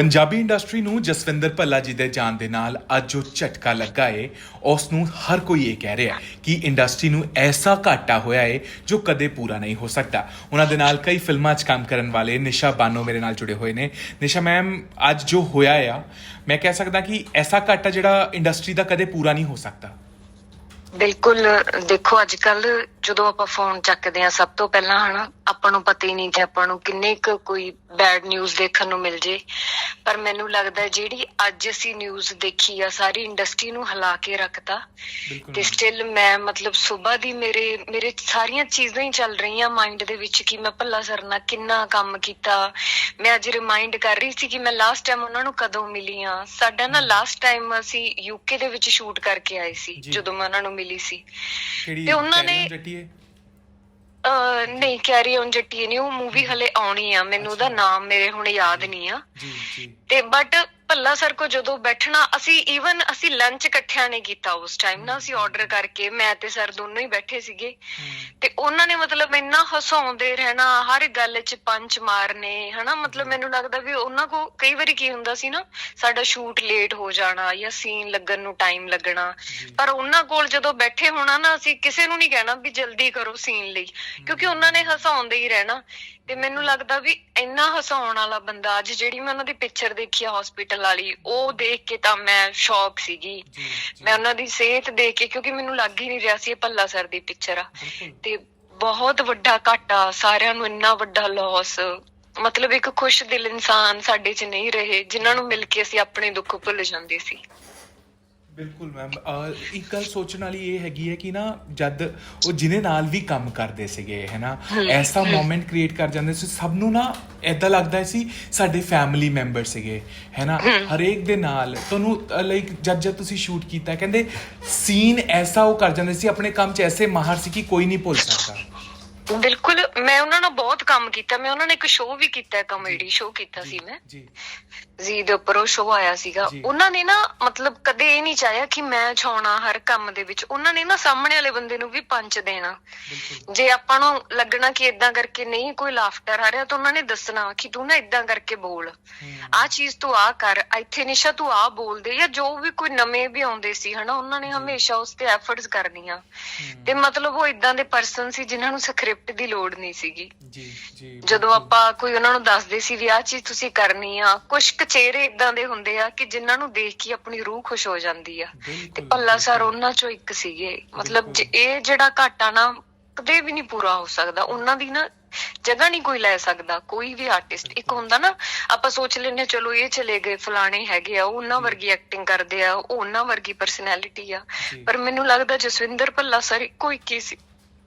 Punjabi industry ਨੂੰ ਜਸਵਿੰਦਰ ਭੱਲਾ ਜੀ ਦੇ ਜਾਣ ਦੇ ਨਾਲ ਅੱਜ ਜੋ ਝਟਕਾ ਲੱਗਾ ਏ। ਉਸ ਨੂੰ ਹਰ ਕੋਈ ਇਹ ਕਹਿ ਰਿਹਾ ਕਿ ਇੰਡਸਟਰੀ ਨੂੰ ਐਸਾ ਘਾਟਾ ਹੋਇਆ ਏ ਜੋ ਕਦੇ ਪੂਰਾ ਨਹੀਂ ਹੋ ਸਕਦਾ। ਉਹਨਾਂ ਦੇ ਨਾਲ ਕਈ ਫਿਲਮਾਂ 'ਚ ਕੰਮ ਕਰਨ ਵਾਲੇ ਨਿਸ਼ਾ ਬਾਨੋ ਮੇਰੇ ਨਾਲ ਜੁੜੇ ਹੋਏ ਨੇ। ਨਿਸ਼ਾ ਮੈਮ, ਅੱਜ ਜੋ ਹੋਇਆ ਆ, ਮੈਂ ਕਹਿ ਸਕਦਾ ਕਿ ਐਸਾ ਘਾਟਾ ਜਿਹੜਾ ਇੰਡਸਟਰੀ ਦਾ ਕਦੇ ਪੂਰਾ ਨਹੀਂ ਹੋ ਸਕਦਾ। ਬਿਲਕੁਲ, ਦੇਖੋ ਅੱਜ ਕੱਲ ਜਦੋਂ ਆਪਾਂ ਫੋਨ ਚੱਕਦੇ ਆ ਸਭ ਤੋਂ ਪਹਿਲਾਂ ਹਨਾ ਆਪਾਂ ਨੂੰ ਪਤਾ ਹੀ ਨਹੀਂ ਕਿ ਆਪਾਂ ਨੂੰ ਕਿੰਨੇ ਕੁ ਕੋਈ ਬੈਡ ਨਿਊਜ਼ ਦੇਖਣ ਨੂੰ ਮਿਲ ਜੇ। ਪਰ ਮੈਨੂੰ ਲੱਗਦਾ ਜਿਹੜੀ ਅੱਜ ਅਸੀਂ ਨਿਊਜ਼ ਦੇਖੀ ਆ ਸਾਰੀ ਇੰਡਸਟਰੀ ਨੂੰ ਹਿਲਾ ਕੇ ਰੱਖਤਾ। ਤੇ ਸਟਿਲ ਮੈਂ ਮਤਲਬ ਸਵੇਰ ਦੀ ਮੇਰੇ ਮੇਰੇ ਸਾਰੀਆਂ ਚੀਜ਼ਾਂ ਹੀ ਚੱਲ ਰਹੀਆਂ ਮਾਈਂਡ ਦੇ ਵਿੱਚ ਕਿ ਮੈਂ ਭੱਲਾ ਸਰ ਨਾਲ ਕਿੰਨਾ ਕੰਮ ਕੀਤਾ। ਮੈਂ ਅੱਜ ਰਿਮਾਈਂਡ ਕਰ ਰਹੀ ਸੀ ਕਿ ਮੈਂ ਲਾਸਟ ਟਾਈਮ ਉਹਨਾਂ ਨੂੰ ਕਦੋਂ ਮਿਲੀ ਆ ਸਾਡਾ ਨਾ ਲਾਸਟ ਟਾਈਮ ਅਸੀਂ ਯੂਕੇ ਦੇ ਵਿੱਚ ਸ਼ੂਟ ਕਰਕੇ ਆਏ ਸੀ। ਜਦੋਂ ਮੈਂ ਉਹਨਾਂ ਨੂੰ ਮਿਲੀ ਸੀ। ਤੇ ਉਹਨਾਂ ਨੇ- ਜੱਟੀਏ? ਅਹ ਨਹੀਂ ਕੈਰੀ ਔਨ ਜੱਟੀ ਨਹੀਂ ਉਹ ਮੂਵੀ ਹਲੇ ਆਉਣੀ ਆ ਮੈਨੂੰ ਉਹਦਾ ਨਾਮ ਮੇਰੇ ਹੁਣ ਯਾਦ ਨਹੀਂ ਆ। ਜੀ ਜੀ। ਤੇ ਬਟ ਭੱਲਾ ਸਰ ਕੋ ਜਦੋਂ ਬੈਠਣਾ ਅਸੀਂ ਈਵਨ ਅਸੀਂ ਲੰਚ ਇਕੱਠਿਆਂ ਨੇ ਕੀਤਾ ਉਸ ਟਾਈਮ ਨਾ ਅਸੀਂ ਆਰਡਰ ਕਰਕੇ ਮੈਂ ਤੇ ਸਰ ਦੋਨੋਂ ਹੀ ਬੈਠੇ ਸੀਗੇ। ਤੇ ਉਹਨਾਂ ਨੇ ਮਤਲਬ ਇੰਨਾ ਹਸਾਉਂਦੇ ਰਹਿਣਾ ਹਰ ਗੱਲ 'ਚ ਪੰਚ ਮਾਰਨੇ ਹਨਾ? ਮਤਲਬ ਮੈਨੂੰ ਲੱਗਦਾ ਵੀ ਉਹਨਾਂ ਕੋ ਕਈ ਵਾਰੀ ਕੀ ਹੁੰਦਾ ਸੀ ਨਾ ਸਾਡਾ ਸ਼ੂਟ ਲੇਟ ਹੋ ਜਾਣਾ ਜਾਂ ਸੀਨ ਲੱਗਣ ਨੂੰ ਟਾਈਮ ਲੱਗਣਾ। ਪਰ ਉਹਨਾਂ ਕੋਲ ਜਦੋਂ ਬੈਠੇ ਹੋਣਾ ਨਾ ਅਸੀਂ ਕਿਸੇ ਨੂੰ ਨਹੀਂ ਕਹਿਣਾ ਵੀ ਜਲਦੀ ਕਰੋ ਸੀਨ ਲਈ ਕਿਉਂਕਿ ਉਹਨਾਂ ਨੇ ਹਸਾਉਂਦੇ ਹੀ ਰਹਿਣਾ। ਤੇ ਮੈਨੂੰ ਲੱਗਦਾ ਵੀ ਇੰਨਾ ਹਸਾਉਣ ਵਾਲਾ ਬੰਦਾ ਅੱਜ ਜਿਹੜੀ ਮੈਂ ਉਹਨਾਂ ਦੀ ਪਿਕਚਰ ਦੇਖੀ ਆ ਹਸਪੀਟਲ ਵਾਲੀ ਉਹ ਦੇਖ ਕੇ ਤਾਂ ਮੈਂ ਸ਼ੌਕ ਸੀਗੀ। ਮੈਂ ਉਹਨਾਂ ਦੀ ਸਿਹਤ ਦੇਖ ਕੇ ਕਿਉਂਕਿ ਮੈਨੂੰ ਲੱਗ ਹੀ ਨਹੀਂ ਰਿਹਾ ਸੀ ਇਹ ਭੱਲਾ ਸਰ ਦੀ ਪਿਕਚਰ ਆ। ਤੇ ਬਹੁਤ ਵੱਡਾ ਘਾਟਾ ਸਾਰਿਆਂ ਨੂੰ ਇੰਨਾ ਵੱਡਾ ਲਾਸ ਮਤਲਬ ਇੱਕ ਖੁਸ਼ ਦਿਲ ਇਨਸਾਨ ਸਾਡੇ 'ਚ ਨਹੀਂ ਰਹੇ ਜਿਨ੍ਹਾਂ ਨੂੰ ਮਿਲ ਕੇ ਅਸੀਂ ਆਪਣੇ ਦੁੱਖ ਭੁੱਲ ਜਾਂਦੇ ਸੀ। ਬਿਲਕੁਲ ਮੈਮ ਇੱਕ ਗੱਲ ਸੋਚਣ ਵਾਲੀ ਇਹ ਹੈਗੀ ਹੈ ਕਿ ਨਾ ਜਦ ਉਹ ਜਿਹਨੇ ਨਾਲ ਵੀ ਕੰਮ ਕਰਦੇ ਸੀਗੇ ਹੈਨਾ ਐਸਾ ਮੂਮੈਂਟ ਕ੍ਰੀਏਟ ਕਰ ਜਾਂਦੇ ਸੀ ਸਭ ਨੂੰ ਨਾ ਐਦਾਂ ਲੱਗਦਾ ਸੀ ਸਾਡੇ ਫੈਮਿਲੀ ਮੈਂਬਰ ਸੀਗੇ ਹੈਨਾ ਹਰੇਕ ਦੇ ਨਾਲ। ਤੁਹਾਨੂੰ ਲਾਈਕ ਜਦ ਜਦ ਤੁਸੀਂ ਸ਼ੂਟ ਕੀਤਾ ਕਹਿੰਦੇ ਸੀਨ ਐਸਾ ਉਹ ਕਰ ਜਾਂਦੇ ਸੀ ਆਪਣੇ ਕੰਮ 'ਚ ਐਸੇ ਮਾਹਰ ਸੀ ਕਿ ਕੋਈ ਨਹੀਂ ਭੁੱਲ ਸਕਦਾ। ਬਿਲਕੁਲ ਮੈਂ ਉਹਨਾਂ ਨਾਲ ਬਹੁਤ ਕੰਮ ਕੀਤਾ ਮੈਂ ਉਹਨਾਂ ਨੇ ਇੱਕ ਸ਼ੋਅ ਵੀ ਕੀਤਾ ਕਾਮੇਡੀ ਸ਼ੋਅ ਕੀਤਾ ਸੀ ਮੈਂ। ਜੀ। ਜੀ ਦੇ ਉੱਪਰ ਉਹ ਸ਼ੋਅ ਆਇਆ ਸੀਗਾ। ਉਹਨਾਂ ਨੇ ਨਾ ਮਤਲਬ ਕਦੇ ਇਹ ਨਹੀਂ ਚਾਹਿਆ ਕਿ ਮੈਂ ਛਾਉਣਾ ਹਰ ਕੰਮ ਦੇ ਵਿੱਚ। ਉਹਨਾਂ ਨੇ ਨਾ ਸਾਹਮਣੇ ਵਾਲੇ ਬੰਦੇ ਨੂੰ ਵੀ ਪੰਚ ਦੇਣਾ। ਜੇ ਆਪਾਂ ਨੂੰ ਲੱਗਣਾ ਕਿ ਇਦਾਂ ਕਰਕੇ ਨਹੀਂ ਕੋਈ ਲਾਫਟਰ ਆ ਰਿਹਾ ਤਾਂ ਉਹਨਾਂ ਨੇ ਦੱਸਣਾ ਕਿ ਤੂੰ ਨਾ ਇਦਾਂ ਕਰਕੇ ਬੋਲ। ਹਮ, ਆ ਚੀਜ਼ ਤੂੰ ਆ ਕਰ। ਇੱਥੇ ਨਿਸ਼ਾ ਤੂੰ ਆ ਬੋਲਦੇ ਜਾਂ ਜੋ ਵੀ ਕੋਈ ਨਵੇਂ ਵੀ ਆਉਂਦੇ ਸੀ ਹਨਾ ਉਹਨਾਂ ਨੇ ਹਮੇਸ਼ਾ ਉਸ ਤੇ ਐਫਰਟਸ ਕਰਨੀਆਂ। ਤੇ ਮਤਲਬ ਉਹ ਇਦਾਂ ਦੇ ਪਰਸਨ ਸੀ ਜਿਨ੍ਹਾਂ ਨੂੰ ਸਕ੍ਰਿਪਟ ਦੀ ਲੋੜ ਨਹੀਂ ਸੀਗੀ। ਜੀ ਜੀ ਜਦੋਂ। ਆਪਾਂ ਕੋਈ ਉਹਨਾਂ ਨੂੰ ਦੱਸਦੇ ਸੀ ਵੀ ਆਹ ਚੀਜ਼ ਤੁਸੀਂ ਕਰਨੀ ਆ ਕੁਝ ਕੁ ਚਿਹਰੇ ਇਦਾਂ ਦੇ ਹੁੰਦੇ ਆ ਕਿ ਜਿਨ੍ਹਾਂ ਨੂੰ ਦੇਖ ਕੇ ਆਪਣੀ ਰੂਹ ਖੁਸ਼ ਹੋ ਜਾਂਦੀ ਆ। ਤੇ ਪੱਲਾ ਸਰ। ਉਹਨਾਂ ਚੋਂ ਇੱਕ ਸੀਗੇ। ਮਤਲਬ ਜੇ ਇਹ ਜਿਹੜਾ ਘਾਟਾ ਨਾ ਕਦੇ ਵੀ ਨਹੀਂ ਪੂਰਾ ਹੋ ਸਕਦਾ। ਉਹਨਾਂ ਦੀ ਨਾ ਜਗ੍ਹਾ ਨਹੀਂ ਕੋਈ ਲੈ ਸਕਦਾ ਕੋਈ ਵੀ ਆਰਟਿਸਟ ਇੱਕ ਹੁੰਦਾ ਨਾ ਆਪਾਂ ਸੋਚ ਲੈਂਦੇ ਹਾਂ, ਚਲੋ ਇਹ ਚਲੇ ਗਏ ਫਲਾਣੇ ਹੈਗੇ ਆ ਉਹ ਉਹਨਾਂ ਵਰਗੀ ਐਕਟਿੰਗ ਕਰਦੇ ਆ ਉਹ ਉਹਨਾਂ ਵਰਗੀ ਪਰਸਨੈਲਿਟੀ ਆ। ਪਰ ਮੈਨੂੰ ਲੱਗਦਾ ਜਸਵਿੰਦਰ ਭੱਲਾ ਸਰ ਇੱਕੋ ਇੱਕ ਹੀ ਸੀ।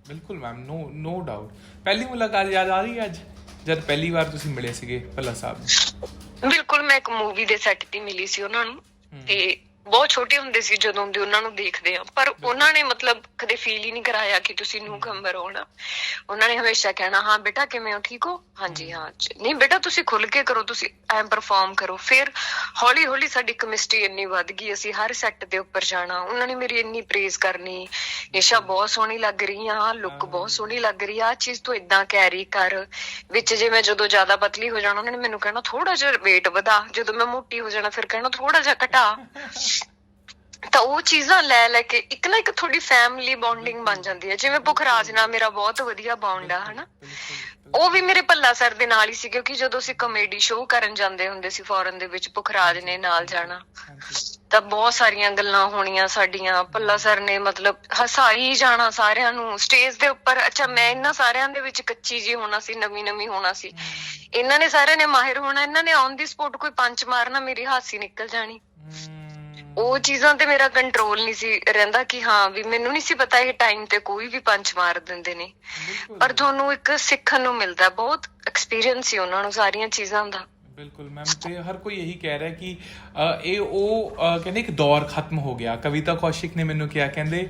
ਬਿਲਕੁਲ ਮੈਮ ਨੋ ਨੋ ਡਾਊਟ ਪਹਿਲੀ ਮੁਲਾਕਾਤ ਯਾਦ ਆ ਰਹੀ ਹੈ ਅੱਜ? ਜਦ ਪਹਿਲੀ ਵਾਰ ਤੁਸੀਂ ਮਿਲੇ ਸੀਗੇ ਭੱਲਾ ਸਾਹਿਬ ਨੂੰ? ਬਿਲਕੁਲ ਮੈਂ ਇੱਕ ਮੂਵੀ ਦੇ ਸੈੱਟ ਤੇ ਮਿਲੀ ਸੀ ਉਹਨਾਂ ਨੂੰ। ਤੇ ਬਹੁਤ ਛੋਟੇ ਹੁੰਦੇ ਸੀ ਜਦੋਂ ਦੇ ਉਹਨਾਂ ਨੂੰ ਦੇਖਦੇ ਆ ਪਰ ਉਹਨਾਂ ਨੇ ਮਤਲਬ ਕਦੇ ਫੀਲ ਹੀ ਨਹੀਂ ਕਰਾਇਆ ਕਿ ਤੁਸੀਂ ਨੂੰ ਖੰਬਰ ਹੋਣਾ ਉਹਨਾਂ ਨੇ ਹਮੇਸ਼ਾ ਕਹਿਣਾ ਹਾਂ ਬੇਟਾ ਕਿਵੇਂ ਹੋ? ਠੀਕ ਹੋ? ਹਾਂਜੀ ਹਾਂ। ਨਹੀਂ ਬੇਟਾ ਤੁਸੀਂ ਖੁੱਲ ਕੇ ਕਰੋ ਤੁਸੀਂ ਐਂ ਪਰਫਾਰਮ ਕਰੋ। ਫਿਰ ਹੌਲੀ ਹੌਲੀ ਸਾਡੀ ਕੈਮਿਸਟਰੀ ਇੰਨੀ ਵੱਧ ਗਈ ਅਸੀਂ ਹਰ ਸੈੱਟ ਦੇ ਉੱਪਰ ਜਾਣਾ। ਉਹਨਾਂ ਨੇ ਮੇਰੀ ਇੰਨੀ ਪ੍ਰੇਜ਼ ਕਰਨੀ ਨਿਸ਼ਾ ਬਹੁਤ ਸੋਹਣੀ ਲੱਗ ਰਹੀ ਆ ਲੁੱਕ ਬਹੁਤ ਸੋਹਣੀ ਲੱਗ ਰਹੀ ਆ ਆਹ ਚੀਜ਼ ਤੂੰ ਇਦਾਂ ਕੈਰੀ ਕਰ। ਵਿੱਚ ਜੇ ਮੈਂ ਜਦੋਂ ਜ਼ਿਆਦਾ ਪਤਲੀ ਹੋ ਜਾਣਾ ਉਹਨਾਂ ਨੇ ਮੈਨੂੰ ਕਹਿਣਾ ਥੋੜਾ ਜਿਹਾ weight ਵਧਾ। ਜਦੋਂ ਮੈਂ ਮੋਟੀ ਹੋ ਜਾਣਾ ਫਿਰ ਕਹਿਣਾ ਥੋੜਾ ਜਿਹਾ ਘਟਾ। ਤਾਂ ਉਹ ਚੀਜ਼ਾਂ ਲੈ ਲੈ ਕੇ ਇੱਕ ਨਾ ਇੱਕ ਥੋੜੀ ਫੈਮਿਲੀ ਬੌਂਡਿੰਗ ਬਣ ਜਾਂਦੀ ਹੈ। ਜਿਵੇਂ ਪੁਖਰਾਜ ਨਾਲ ਮੇਰਾ ਬਹੁਤ ਵਧੀਆ ਬੌਂਡ ਆ ਹਨਾ? ਉਹ ਵੀ ਮੇਰੇ ਭੱਲਾ ਸਰ ਦੇ ਨਾਲ ਹੀ ਸੀ ਕਿਉਂਕਿ ਜਦੋਂ ਅਸੀਂ ਕਮੇਡੀ ਸ਼ੋਅ ਕਰਨ ਜਾਂਦੇ ਹੁੰਦੇ ਸੀ ਫੋਰਨ ਦੇ ਵਿੱਚ ਪੁਖਰਾਜ ਨੇ ਨਾਲ ਜਾਣਾ। ਤਾਂ ਬਹੁਤ ਸਾਰੀਆਂ ਗੱਲਾਂ ਹੋਣੀਆਂ ਸਾਡੀਆਂ। ਭੱਲਾ ਸਰ ਨੇ ਮਤਲਬ ਹਸਾਈ ਜਾਣਾ ਸਾਰਿਆਂ ਨੂੰ। ਸਟੇਜ ਦੇ ਉੱਪਰ ਅੱਛਾ ਮੈਂ ਇਹਨਾਂ ਸਾਰਿਆਂ ਦੇ ਵਿੱਚ ਕੱਚੀ ਜੀ ਹੋਣਾ ਸੀ ਨਵੀਂ ਨਵੀਂ ਹੋਣਾ ਸੀ। ਇਹਨਾਂ ਨੇ ਸਾਰਿਆਂ ਨੇ ਮਾਹਿਰ ਹੋਣਾ। ਇਹਨਾਂ ਨੇ ਔਨ ਦੀ ਸਪੋਟ ਕੋਈ ਪੰਚ ਮਾਰਨਾ ਮੇਰੀ ਹਾਸੀ ਨਿਕਲ ਜਾਣੀ। ਉਹ ਚੀਜ਼ਾਂ ਤੇ ਮੇਰਾ ਕੰਟਰੋਲ ਨਹੀਂ ਸੀ ਰਹਿੰਦਾ ਕਿ ਹਾਂ ਵੀ ਮੈਨੂੰ ਨਹੀਂ ਸੀ ਪਤਾ ਇਹ ਟਾਈਮ ਤੇ ਕੋਈ ਵੀ ਪੰਚ ਮਾਰ ਦਿੰਦੇ ਨੇ। ਪਰ ਤੁਹਾਨੂੰ ਇੱਕ ਸਿੱਖਣ ਨੂੰ ਮਿਲਦਾ ਬਹੁਤ ਐਕਸਪੀਰੀਅੰਸ ਸੀ ਉਹਨਾਂ ਨੂੰ ਸਾਰੀਆਂ ਚੀਜ਼ਾਂ ਦਾ। ਬਿਲਕੁਲ ਮੈਮ ਤੇ ਹਰ ਕੋਈ ਇਹੀ ਕਹਿ ਰਿਹਾ ਕਿ ਇਹ ਉਹ ਕਹਿੰਦੇ ਇੱਕ ਦੌਰ ਖਤਮ ਹੋ ਗਿਆ। ਕਵਿਤਾ ਕੌਸ਼ਿਕ ਨੇ ਮੈਨੂੰ ਕਿਹਾ ਕਹਿੰਦੇ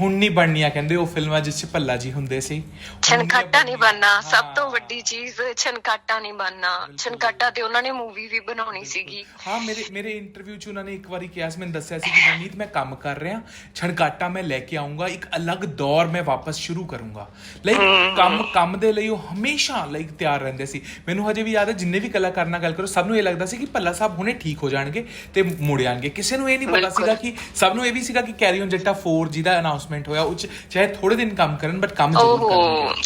ਹੁਣ ਨਹੀਂ ਬਣਨੀਆਂ ਕਹਿੰਦੇ ਉਹ ਫਿਲਮਾਂ ਜਿਸ 'ਚ ਭੱਲਾ ਜੀ ਹੁੰਦੇ ਸੀ। ਛਨਕਾਟਾ ਨਹੀਂ ਬਣਨਾ। ਸਭ ਤੋਂ। ਵੱਡੀ ਚੀਜ਼ ਛਨਕਾਟਾ ਨਹੀਂ ਬਣਨਾ। ਛਨਕਾਟਾ ਤੇ ਉਹਨਾਂ ਨੇ ਮੂਵੀ ਵੀ ਬਣਾਉਣੀ ਸੀਗੀ। ਹਾਂ ਮੇਰੇ ਮੇਰੇ ਇੰਟਰਵਿਊ 'ਚ ਉਹਨਾਂ ਨੇ ਇੱਕ ਵਾਰੀ ਕਿਹਾ ਸੀ ਮੈਨੂੰ ਦੱਸਿਆ ਸੀ ਕਿ ਮਨਮੀਤ ਮੈਂ ਕੰਮ ਕਰ ਰਿਹਾ। ਛਣਕਾਟਾ ਮੈਂ ਲੈ ਕੇ ਆਉਂਗਾ ਇੱਕ ਅਲੱਗ ਦੌਰ ਮੈਂ ਵਾਪਸ ਸ਼ੁਰੂ ਕਰੂੰਗਾ। ਲਾਈਕ ਕੰਮ ਕੰਮ ਦੇ ਲਈ ਉਹ ਹਮੇਸ਼ਾ ਲਾਈਕ ਤਿਆਰ ਰਹਿੰਦੇ ਸੀ। ਮੈਨੂੰ ਹਜੇ ਵੀ ਯਾਦ ਹੈ ਜਿੰਨੇ ਵੀ ਕਲਾਕਾਰ ਨਾਲ ਗੱਲ ਕਰੋ ਸਭ ਨੂੰ ਇਹ ਲੱਗਦਾ ਸੀ ਕਿ ਭੱਲਾ ਸਾਹਿਬ ਹੁਣੇ ਠੀਕ ਹੋ ਜਾਣਗੇ ਤੇ ਮੁੜ ਆਣਗੇ ਕਿਸੇ ਨੂੰ ਇਹ ਨਹੀਂ ਪਤਾ। ਸੀਗਾ ਕਿ ਸਭ ਨੂੰ ਇਹ ਵੀ ਸੀਗਾ ਕਿ ਕੈਰੀ ਔਨ ਜੱਟਾ 4 ਜਿਹਦਾ ਅਨਾਉਂਸਮੈਂਟ ਹੋਇਆ ਉਹ ਚਾਹੇ ਥੋੜੇ ਦਿਨ ਕੰਮ ਕਰਨ ਬਟ ਕੰਮ ਜ਼ਰੂਰ। ਕਰਨਗੇ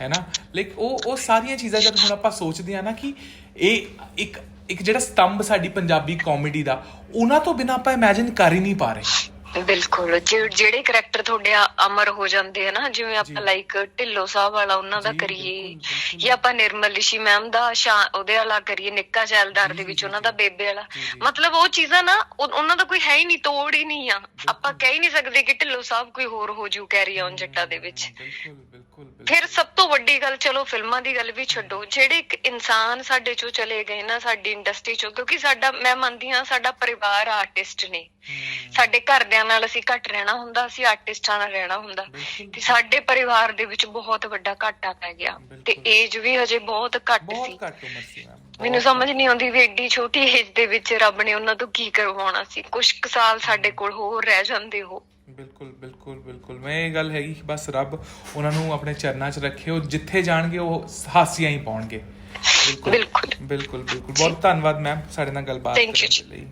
ਹੈ ਨਾ ਲਾਈਕ ਉਹ ਉਹ ਸਾਰੀਆਂ ਚੀਜ਼ਾਂ ਜਦ ਹੁਣ ਆਪਾਂ ਸੋਚਦੇ ਆ ਨਾ ਕਿ ਇਹ ਇੱਕ ਇੱਕ ਜਿਹੜਾ ਸਤੰਭ ਸਾਡੀ ਪੰਜਾਬੀ ਕਾਮੇਡੀ ਦਾ ਉਹਨਾਂ ਤੋਂ ਬਿਨਾ ਆਪਾਂ ਇਮੇਜਿਨ ਕਰ ਹੀ ਨਹੀਂ ਪਾ ਰਹੇ ਬਿਲਕੁਲ ਜਿਹੜੇ ਕਰੈਕਟਰ ਤੁਹਾਡੇ ਅਮਰ ਹੋ ਜਾਂਦੇ ਆ ਨਾ ਜਿਵੇਂ ਆਪਾਂ। ਲਾਈਕ ਢਿੱਲੋਂ ਸਾਹਿਬ ਵਾਲਾ ਉਹਨਾਂ ਦਾ ਕਰੀਏ। ਜਾਂ ਆਪਾਂ ਨਿਰਮਲ ਰਿਸ਼ੀ ਮੈਮ ਦਾ ਉਹਦੇ ਵਾਲਾ ਕਰੀਏ ਨਿੱਕਾ ਜੈਲਦਾਰ ਦੇ ਵਿੱਚ ਉਹਨਾਂ ਦਾ। ਬੇਬੇ ਵਾਲਾ। ਮਤਲਬ ਉਹ ਚੀਜ਼ਾਂ ਨਾ ਉਹ- ਉਹਨਾਂ ਦਾ ਕੋਈ ਹੈ ਹੀ ਨਹੀਂ ਤੋੜ ਹੀ ਨਹੀਂ ਆ ਆਪਾਂ ਕਹਿ ਹੀ ਨਹੀਂ ਸਕਦੇ ਕਿ ਢਿੱਲੋਂ ਸਾਹਿਬ ਕੋਈ ਹੋਰ ਹੋ ਜੂ ਕੈਰੀ ਔਨ ਜੱਟਾ ਦੇ ਵਿੱਚ ਬਿਲਕੁਲ ਬਿਲਕੁਲ ਬਿਲਕੁਲ ਫਿਰ ਸਭ ਤੋਂ ਵੱਡੀ ਗੱਲ ਚਲੋ ਫਿਲਮਾਂ ਦੀ ਗੱਲ ਵੀ ਛੱਡੋ ਜਿਹੜੇ ਇੱਕ ਇਨਸਾਨ ਸਾਡੇ ਚੋਂ ਚਲੇ ਗਏ ਨਾ ਸਾਡੀ ਇੰਡਸਟਰੀ ਚੋਂ ਕਿਉਂਕਿ ਸਾਡਾ ਮੈਂ ਮੰਨਦੀ ਹਾਂ ਸਾਡਾ ਪਰਿਵਾਰ ਆਰਟਿਸਟ ਨੇ ਸਾਡੇ ਘਰਦਿਆਂ ਨਾਲ ਅਸੀਂ ਘੱਟ ਰਹਿਣਾ ਹੁੰਦਾ ਅਸੀਂ ਆਰਟਿਸਟਾਂ ਨਾਲ ਰਹਿਣਾ ਹੁੰਦਾ। ਤੇ ਸਾਡੇ ਪਰਿਵਾਰ ਦੇ ਵਿੱਚ ਬਹੁਤ ਵੱਡਾ ਘਾਟਾ ਪੈ ਗਿਆ। ਤੇ। ਏਜ ਵੀ ਹਜੇ ਬਹੁਤ ਘੱਟ ਸੀ। ਬਹੁਤ ਘੱਟ ਉਮਰ ਸੀ ਮੈਮ ਮੈਨੂੰ ਸਮਝ ਨਹੀਂ ਆਉਂਦੀ ਵੀ ਏਡੀ ਛੋਟੀ ਏਜ ਦੇ ਵਿੱਚ ਰੱਬ ਨੇ ਉਹਨਾਂ ਤੋਂ ਕੀ ਕਰਵਾਉਣਾ ਸੀ। ਕੁਝ ਕੁ ਸਾਲ ਸਾਡੇ ਕੋਲ ਹੋਰ ਰਹਿ ਜਾਂਦੇ ਹੋ। ਬਿਲਕੁਲ ਬਿਲਕੁਲ ਬਿਲਕੁਲ। ਮੈਂ ਇਹ ਗੱਲ ਹੈਗੀ ਕਿ ਬਸ ਰੱਬ ਉਹਨਾਂ ਨੂੰ ਆਪਣੇ ਚਰਨਾਂ 'ਚ ਰੱਖੇ ਉਹ ਜਿੱਥੇ ਜਾਣਗੇ ਉਹ ਹਾਸੀਆਂ ਹੀ ਪਾਉਣਗੇ। ਬਿਲਕੁਲ। ਬਿਲਕੁਲ। ਬਿਲਕੁਲ ਬਹੁਤ ਧੰਨਵਾਦ ਮੈਮ ਸਾਡੇ ਨਾਲ ਗੱਲਬਾਤ ਕਰਨ ਦੇ ਲਈ।